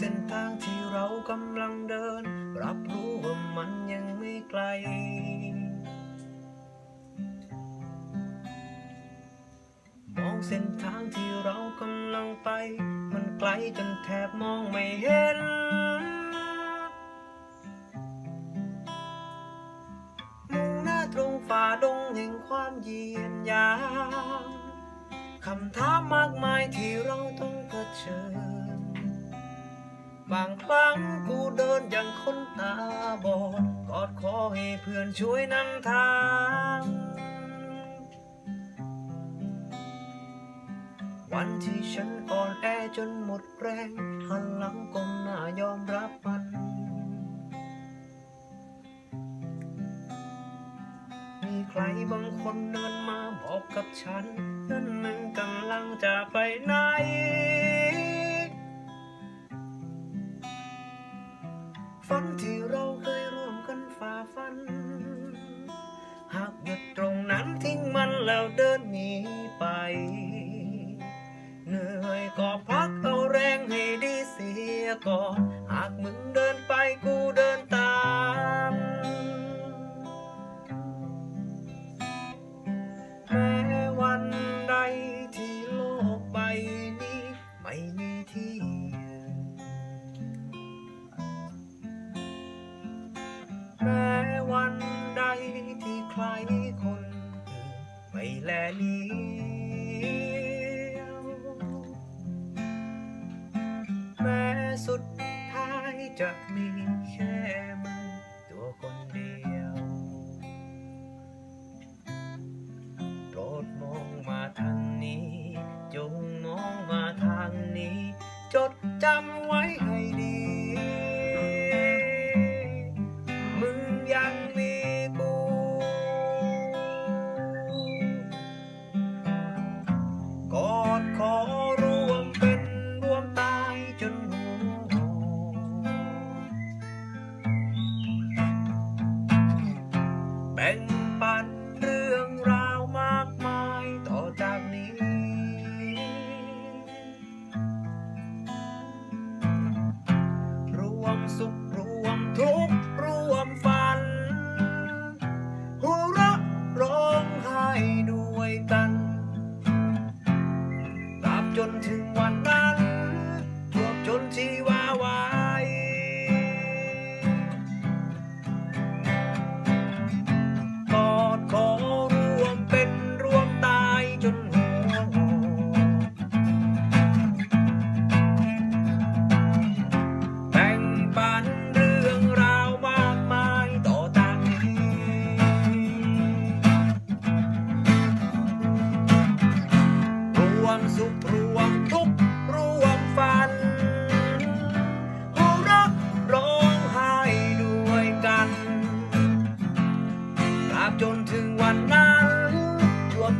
เส้นทางที่เรากำลังเดิน รับรู้ว่ามันยังไม่ไกล มองเส้นทางที่เรากำลังไป มันไกลจนแทบมองไม่เห็น มุ่งหน้าตรงฝ่าดงแห่งความเยียนยามคำถามมากมายที่เราต้องเผชิญ บางครั้งกูเดินอย่างคนตาบอดกอดคอให้เพื่อนช่วยนำทางวันที่ฉันอ่อนแอจนหมดแรงหันหลังก้มหน้ายอมรับมัน มีใครบางคนเดินมาบอกกับฉันนั่นมึงกำลังจะไปไหน ฝันที่เราเคยร่วมกันฝ่าฟัน หากหยุดตรงนั้นทิ้งมันแล้วเดินหนีไป เหนื่อยก็พักเอาแรงให้ดีเสียก่อน หากมึงเดิน ที่ใครคนอื่นไม่แลเลี้ยวแม้สุดท้ายจะมีแค่มึงตัวคนเดียวโปรดมองมาทางนี้ จงมองมาทางนี้ จดจำไว้ให้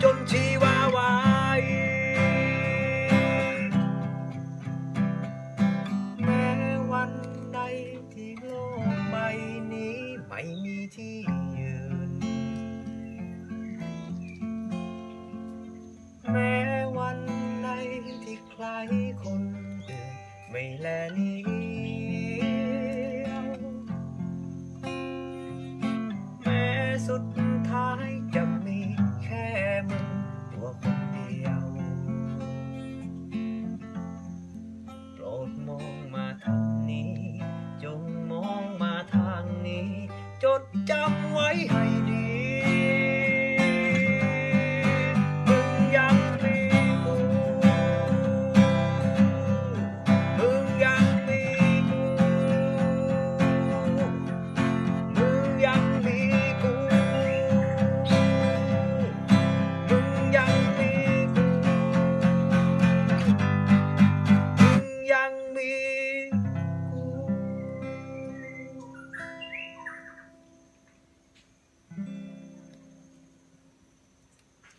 จนชีวาวายแม้วันใดที่โลกใบนี้ไม่มีที่ยืน แม้วันใดที่ใครคนเดินไม่แลนี้สุดท้าย me.